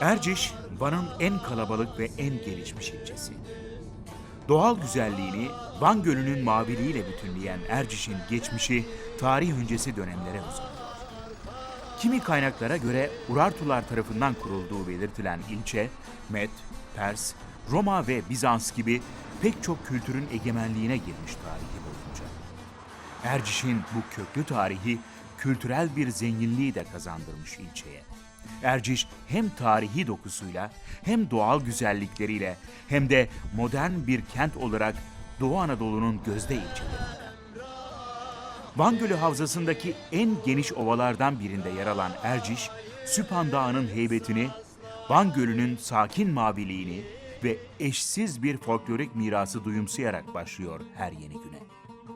Erciş, Van'ın en kalabalık ve en gelişmiş ilçesi. Doğal güzelliğini Van Gölü'nün maviliğiyle bütünleyen Erciş'in geçmişi tarih öncesi dönemlere uzanıyor. Kimi kaynaklara göre Urartular tarafından kurulduğu belirtilen ilçe, Med, Pers, Roma ve Bizans gibi pek çok kültürün egemenliğine girmiş tarihi boyunca. Erciş'in bu köklü tarihi kültürel bir zenginliği de kazandırmış ilçeye. Erciş hem tarihi dokusuyla hem doğal güzellikleriyle hem de modern bir kent olarak Doğu Anadolu'nun gözde ilçelerinden. Van Gölü Havzası'ndaki en geniş ovalardan birinde yer alan Erciş, Süphan Dağı'nın heybetini, Van Gölü'nün sakin maviliğini ve eşsiz bir folklorik mirası duyumsayarak başlıyor her yeni güne.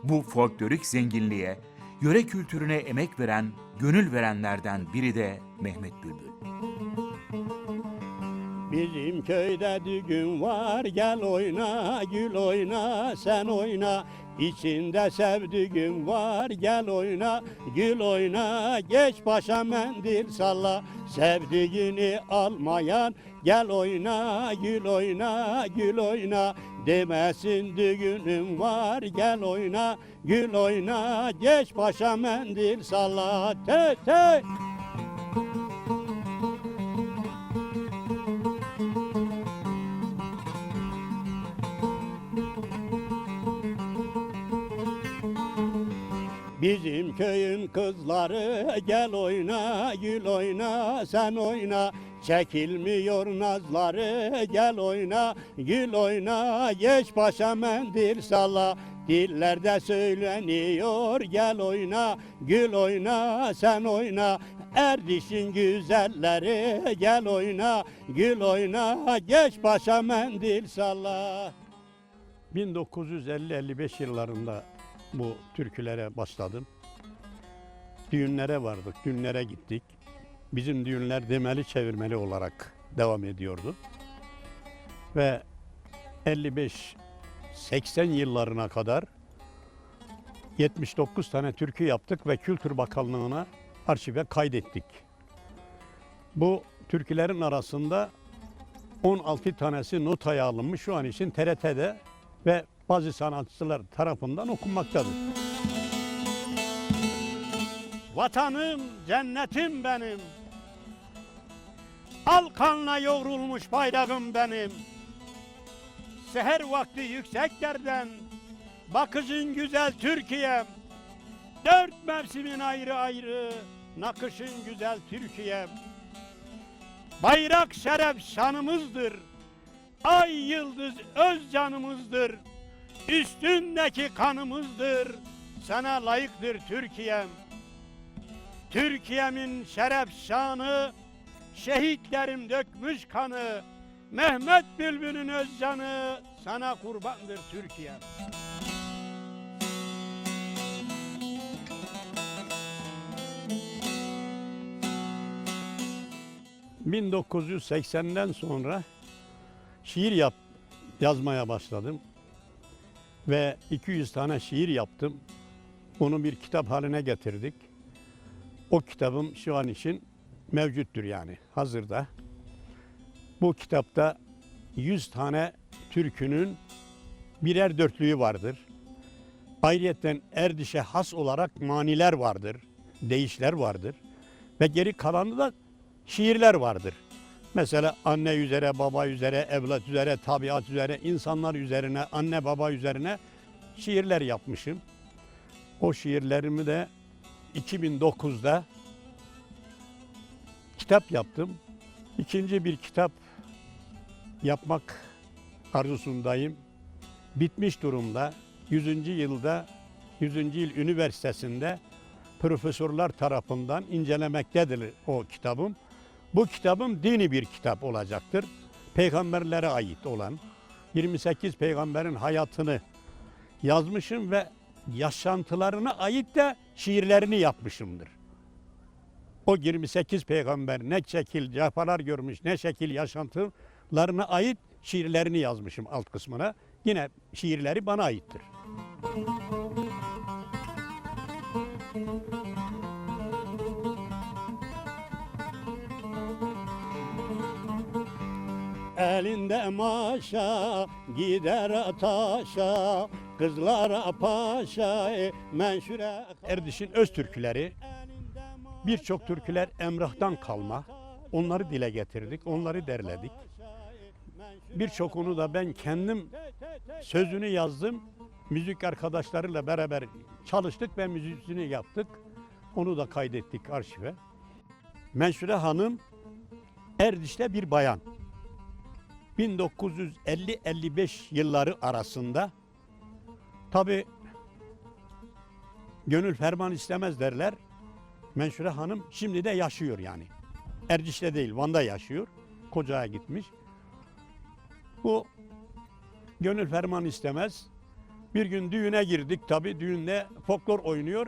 Bu folklorik zenginliğe, yöre kültürüne emek veren, gönül verenlerden biri de Mehmet Bülbül. Bizim köyde düğün var gel oyna gül oyna sen oyna. İçinde sevdiğim var gel oyna gül oyna. Geç başa mendil salla sevdiğini almayan. Gel oyna gül oyna gül oyna. Demesin düğünüm var gel oyna gül oyna. Geç başa mendil salla te te Bizim köyün kızları gel oyna gül oyna sen oyna. Çekilmiyor nazları gel oyna gül oyna. Geç başa mendil salla Dillerde söyleniyor gel oyna gül oyna sen oyna. Erdişin güzelleri gel oyna gül oyna. Geç başa mendil salla 1950-55 yıllarında bu türkülere başladım. Düğünlere vardık, düğünlere gittik. Bizim düğünler demeli çevirmeli olarak devam ediyordu. Ve 55-80 yıllarına kadar 79 tane türkü yaptık ve Kültür Bakanlığı'na arşive kaydettik. Bu türkülerin arasında 16 tanesi notaya alınmış şu an için TRT'de ve bazı sanatçılar tarafından okunmaktadır. Vatanım, cennetim benim. Al kanla yoğrulmuş bayrağım benim. Seher vakti yükseklerden bakışın güzel Türkiye'm. Dört mevsimin ayrı ayrı nakışın güzel Türkiye'm. Bayrak şeref şanımızdır. Ay yıldız öz canımızdır. Üstündeki kanımızdır. Sana layıktır Türkiye'm. Türkiye'min şeref şanı, şehitlerim dökmüş kanı. Mehmet Bülbül'ün öz canı, sana kurbandır Türkiye'm. ...1980'den sonra şiir yap, yazmaya başladım. Ve 200 tane şiir yaptım. Onu bir kitap haline getirdik. O kitabım şu an için mevcuttur yani hazırda. Bu kitapta 100 tane türkünün birer dörtlüğü vardır. Ayrıyeten Erdiş'e has olarak maniler vardır, deyişler vardır. Ve geri kalanı da şiirler vardır. Mesela anne üzere, baba üzere, evlat üzere, tabiat üzere, insanlar üzerine, anne baba üzerine şiirler yapmışım. O şiirlerimi de 2009'da kitap yaptım. İkinci bir kitap yapmak arzusundayım. Bitmiş durumda. 100. yılda 100. yıl üniversitesinde profesörler tarafından incelemektedir o kitabım. Bu kitabım dini bir kitap olacaktır. Peygamberlere ait olan 28 peygamberin hayatını yazmışım ve yaşantılarına ait de şiirlerini yapmışımdır. O 28 peygamber ne şekil cefalar görmüş, ne şekil yaşantılarına ait şiirlerini yazmışım alt kısmına. Yine şiirleri bana aittir. Elinde maşa gider taşa Kızlara paşa e, menşure Erdiş'in öz türküleri Birçok türküler Emrah'tan kalma. Onları dile getirdik, onları derledik. Birçokunu da ben kendim sözünü yazdım. Müzik arkadaşlarıyla beraber çalıştık ve müziğini yaptık. Onu da kaydettik arşive. Menşure Hanım Erdiş'te bir bayan 1950-55 yılları arasında tabi gönül ferman istemez derler. Menşure Hanım şimdi de yaşıyor yani. Erciş'te değil Van'da yaşıyor. Kocaya gitmiş. Bu gönül ferman istemez. Bir gün düğüne girdik tabi düğünde folklor oynuyor.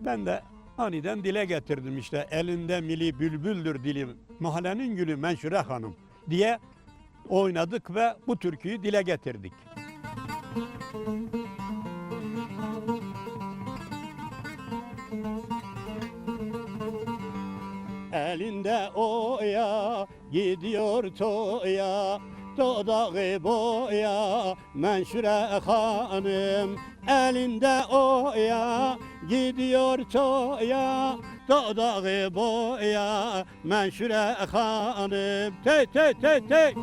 Ben de aniden dile getirdim işte elinde mili bülbüldür dilim mahallenin gülü Menşure Hanım diye oynadık ve bu türküyü dile getirdik. Elinde oya gidiyor toya Dodağı boya Menşure hanım. Elinde oya gidiyor toya Dodağı boya Menşure hanım. Tey tey tey tey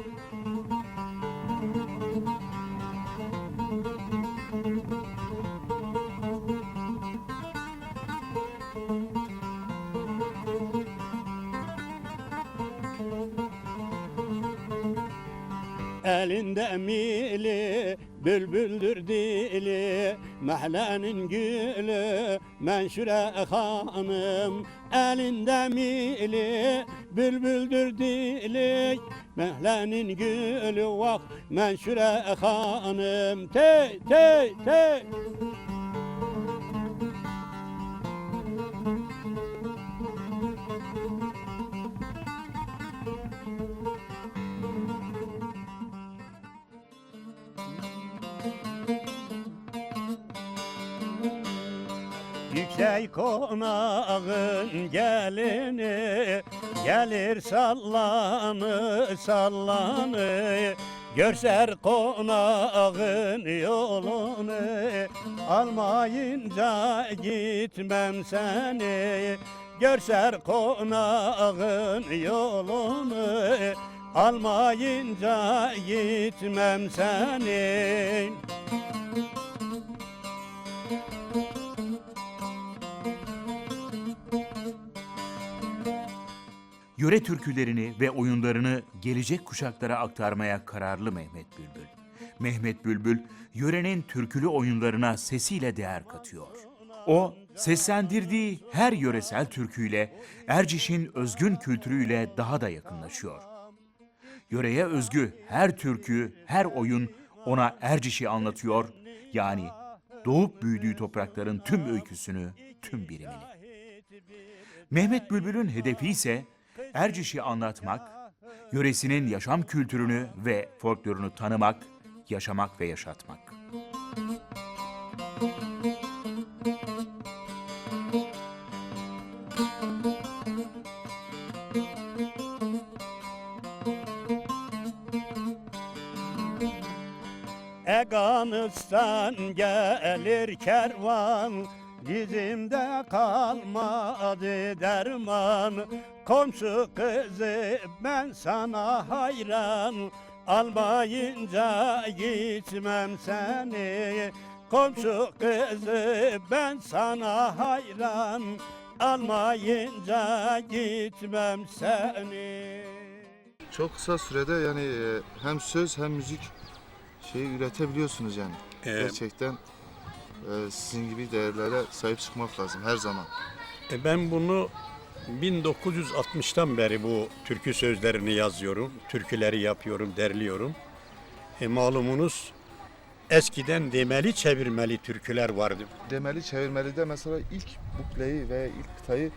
Elinde mili bülbüldür dili. Mahallenin gülü menşure hanım Elinde mili bülbüldür dili. Mahallenin gülü vah menşure hanım. Tey tey tey Yüksek konağın gelini Gelir sallanı sallanı. Görser konağın yolunu Almayınca gitmem seni. Görser konağın yolunu Almayınca gitmem seni Yöre türkülerini ve oyunlarını gelecek kuşaklara aktarmaya kararlı Mehmet Bülbül. Mehmet Bülbül, yörenin türkülü oyunlarına sesiyle değer katıyor. O, seslendirdiği her yöresel türküyle Erciş'in özgün kültürüyle daha da yakınlaşıyor. Yöreye özgü her türkü, her oyun ona Erciş'i anlatıyor. Yani doğup büyüdüğü toprakların tüm öyküsünü, tüm birimini. Mehmet Bülbül'ün hedefi ise Erciş'i anlatmak, yöresinin yaşam kültürünü ve folklorunu tanımak, yaşamak ve yaşatmak. Eganıstan gelir kervan Dizimde kalmadı derman. Komşu kızı ben sana hayran. Almayınca gitmem seni. Komşu kızı ben sana hayran. Almayınca gitmem seni. Çok kısa sürede yani e, hem söz hem müzik şeyi üretebiliyorsunuz yani. Ee, Gerçekten e, sizin gibi değerlere sahip çıkmak lazım her zaman. E, Ben bunu 1960'tan beri bu türkü sözlerini yazıyorum, türküleri yapıyorum, derliyorum. E, malumunuz eskiden demeli çevirmeli türküler vardı. Demeli çevirmeli de mesela ilk bukleyi ve ilk kıtayı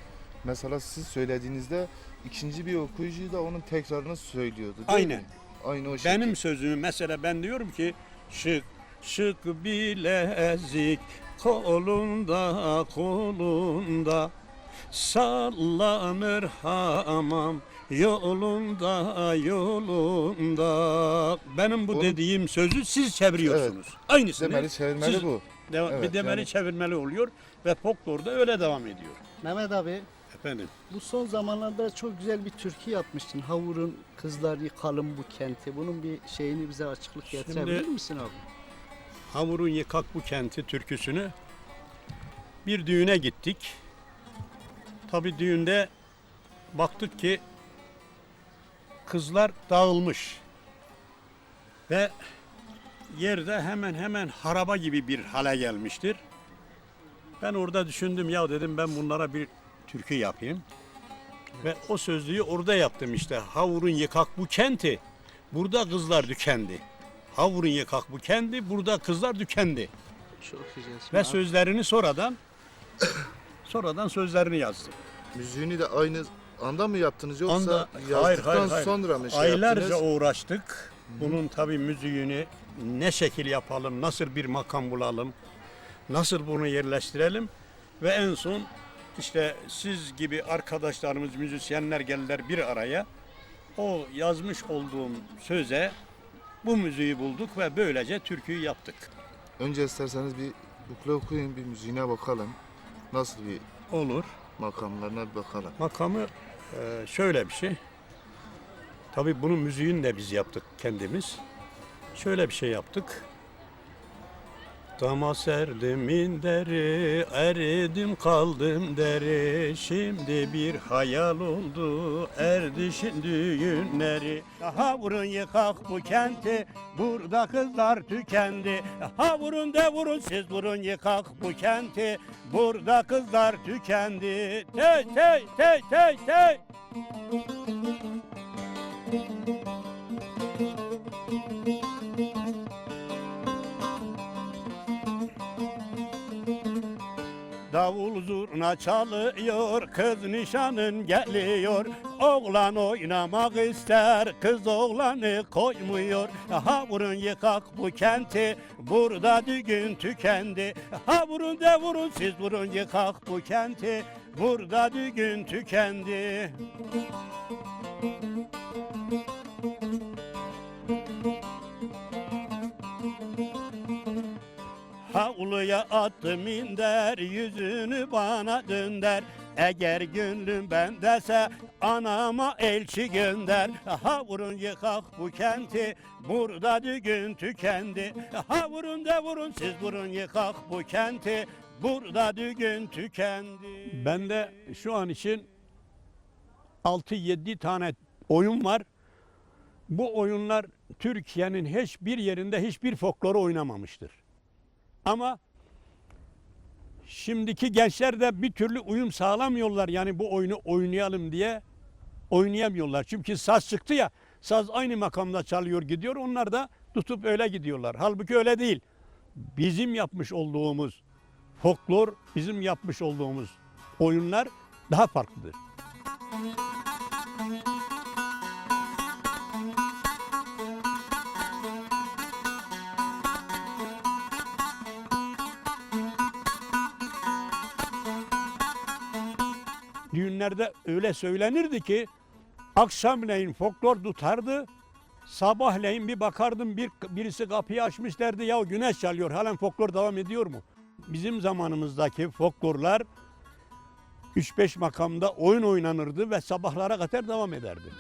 mesela siz söylediğinizde ikinci bir okuyucu da onun tekrarını söylüyordu. değil Aynen. mi? Aynı o şekilde. Benim sözümü mesela ben diyorum ki şık şık bilezik kolunda kolunda sallanır hamam Yolunda yolunda benim bu Oğlum- dediğim sözü siz çeviriyorsunuz. Aynısını. Demeli çevirmeli siz- bu. deva- Evet, bir demeli yani- çevirmeli oluyor ve folklorda öyle devam ediyor. Mehmet abi Efendim. bu son zamanlarda çok güzel bir türkü yapmıştın. Havur'un kızlar yıkalım bu kenti. Bunun bir şeyini bize açıklık getirebilir Şimdi- misin abi? Hamurun Yıkak bu kenti türküsünü bir düğüne gittik. Tabi düğünde baktık ki kızlar dağılmış ve yerde hemen hemen haraba gibi bir hale gelmiştir. Ben orada düşündüm ya dedim ben bunlara bir türkü yapayım. Ve o sözlüğü orada yaptım işte. Havurun yıkak bu kenti. Burada kızlar dükendi. Havurun yıkak bu kendi. Burada kızlar dükendi. Çok güzel. Ve sözlerini sonradan sonradan sözlerini yazdım. Müziğini de aynı anda mı yaptınız yoksa Anda- yazdıktan hayır, hayır, hayır. sonra mı şey Aylarca yaptınız? uğraştık. Bunun tabi müziğini ne şekil yapalım, nasıl bir makam bulalım, nasıl bunu yerleştirelim ve en son işte siz gibi arkadaşlarımız, müzisyenler geldiler bir araya. O yazmış olduğum söze bu müziği bulduk ve böylece türküyü yaptık. Önce isterseniz bir ukle okuyun bir müziğine bakalım. Nasıl bir Olur. makamlarına bir bakalım. Makamı e, şöyle bir şey. Tabii bunun müziğini de biz yaptık kendimiz. Şöyle bir şey yaptık. Dama serdim deri, eridim kaldım deri. Şimdi bir hayal oldu, erdişin düğünleri. Ha vurun yıkak bu kenti, burada kızlar tükendi. Ha vurun de vurun siz vurun yıkak bu kenti, burada kızlar tükendi. Tey tey tey tey tey. Davul zurna çalıyor, kız nişanın geliyor. Oğlan oynamak ister, kız oğlanı koymuyor. Ha vurun yıkak bu kenti, burada düğün tükendi. Ha vurun de vurun siz vurun yıkak bu kenti, burada düğün tükendi. Havluya attım inder yüzünü bana dönder Eğer gönlüm bendese anama elçi gönder Ha vurun yıkak bu kenti burada düğün tükendi Ha vurun de vurun siz vurun yıkak bu kenti burada düğün tükendi Ben de şu an için 6-7 tane oyun var. Bu oyunlar Türkiye'nin hiçbir yerinde hiçbir folkloru oynamamıştır. Ama şimdiki gençler de bir türlü uyum sağlamıyorlar. Yani bu oyunu oynayalım diye oynayamıyorlar. Çünkü saz çıktı ya, saz aynı makamda çalıyor gidiyor. Onlar da tutup öyle gidiyorlar. Halbuki öyle değil. Bizim yapmış olduğumuz folklor, bizim yapmış olduğumuz oyunlar daha farklıdır. Düğünlerde öyle söylenirdi ki akşamleyin folklor tutardı. Sabahleyin bir bakardım bir birisi kapıyı açmış derdi ya güneş çalıyor halen folklor devam ediyor mu? Bizim zamanımızdaki folklorlar 3-5 makamda oyun oynanırdı ve sabahlara kadar devam ederdi.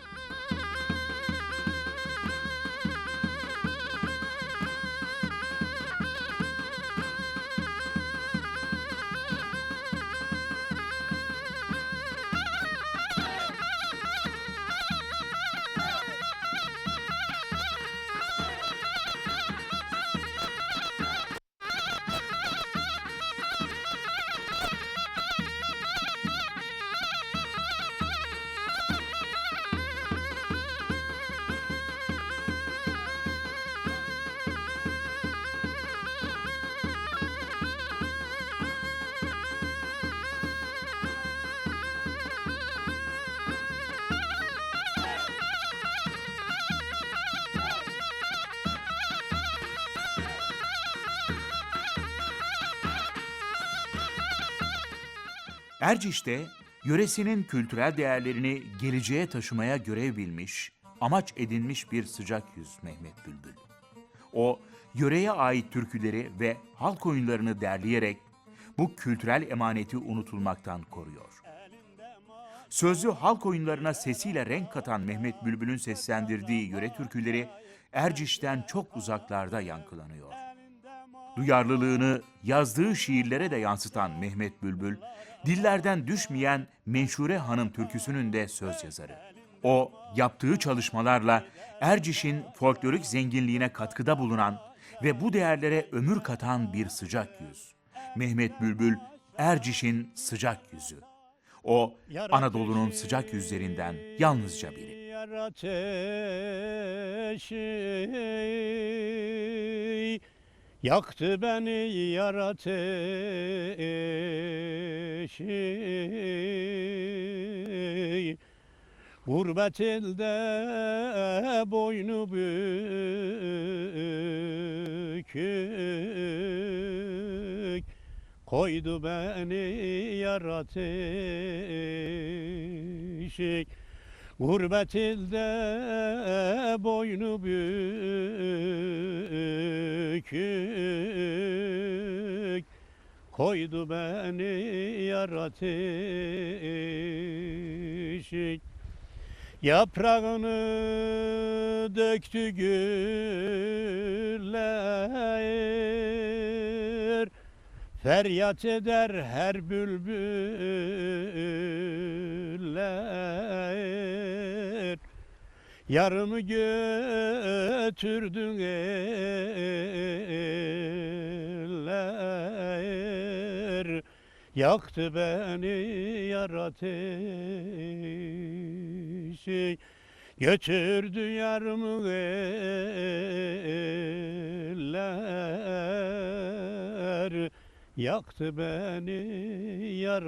Erciş'te yöresinin kültürel değerlerini geleceğe taşımaya görev bilmiş, amaç edinmiş bir sıcak yüz Mehmet Bülbül. O, yöreye ait türküleri ve halk oyunlarını derleyerek bu kültürel emaneti unutulmaktan koruyor. Sözlü halk oyunlarına sesiyle renk katan Mehmet Bülbül'ün seslendirdiği yöre türküleri Erciş'ten çok uzaklarda yankılanıyor. Duyarlılığını yazdığı şiirlere de yansıtan Mehmet Bülbül, dillerden düşmeyen Menşure Hanım türküsünün de söz yazarı. O, yaptığı çalışmalarla Erciş'in folklorik zenginliğine katkıda bulunan ve bu değerlere ömür katan bir sıcak yüz. Mehmet Bülbül, Erciş'in sıcak yüzü. O, Anadolu'nun sıcak yüzlerinden yalnızca biri. Yar ateşi Yaktı beni yar ateşi Gurbet elde boynu bükük. Koydu beni yar Gurbet ilde boynu bükük. Koydu beni yar ateşi Yaprağını döktü güller. Feryat eder her bülbüller Yarımı götürdün eller. Yaktı beni yar Götürdü yarımı eller. Yaktı beni yar